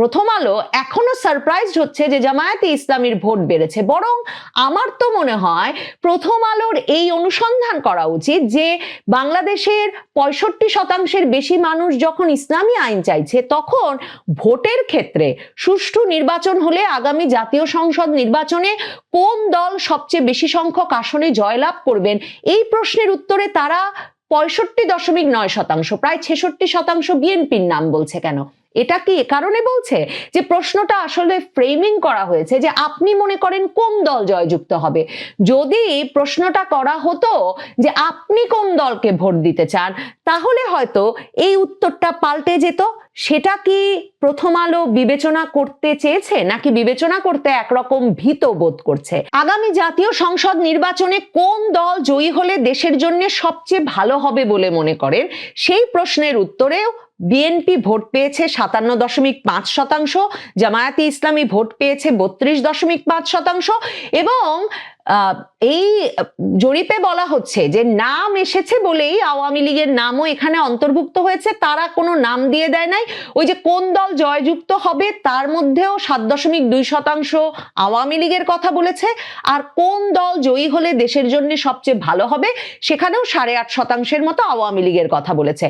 প্রথম আলো এখনও সারপ্রাইজ হচ্ছে যে জামায়াতে ইসলামীর ভোট বেড়েছে। বরং আমার তো মনে হয় প্রথম আলোর এই অনুসন্ধান করা উচিত যে বাংলাদেশের পঁয়ষট্টি শতাংশের বেশি মানুষ যখন ইসলামী আইন চাইছে, তখন ভোটের ক্ষেত্রে সুষ্ঠু নির্বাচন হলে আগামী জাতীয় সংসদ নির্বাচনে কোন দল সবচেয়ে বেশি সংখ্যক আসনে জয়লাভ করবেন? এই প্রশ্নের উত্তরে তারা পঁয়ষট্টি দশমিক নয় শতাংশ, প্রায় ছেষট্টি শতাংশ বিএনপির নাম বলছে কেন? এটা কি এ কারণে বলছে? যে প্রশ্নটা আসলে ফ্রেমিং করা হয়েছে যে আপনি মনে করেন কোন দল জয়যুক্ত হবে। যদি প্রশ্নটা করা হতো যে আপনি কোন দলকে ভোট দিতে চান, তাহলে হয়তো এই উত্তরটা পাল্টে যেত। সেটা কি প্রথম আলো বিবেচনা করতে চেয়েছে নাকি বিবেচনা করতে একরকম ভীত বোধ করছে? আগামী জাতীয় সংসদ নির্বাচনে কোন দল জয়ী হলে দেশের জন্য সবচেয়ে ভালো হবে বলে মনে করেন? সেই প্রশ্নের উত্তরেও বিএনপি ভোট পেয়েছে সাতান্ন দশমিক পাঁচ শতাংশ, জামায়াতে ইসলামী ভোট পেয়েছে বত্রিশ দশমিক পাঁচ শতাংশ এবং এই জরিপে বলা হচ্ছে যে নাম এসেছে বলেই আওয়ামী লীগের নামও এখানে অন্তর্ভুক্ত হয়েছে, তারা কোনো নাম দিয়ে দেয় নাই। ওই যে কোন দল জয়যুক্ত হবে তার মধ্যেও সাত দশমিক দুই শতাংশ আওয়ামী লীগের কথা বলেছে, আর কোন দল জয়ী হলে দেশের জন্য সবচেয়ে ভালো হবে সেখানেও সাড়ে আট শতাংশের মতো আওয়ামী লীগের কথা বলেছে।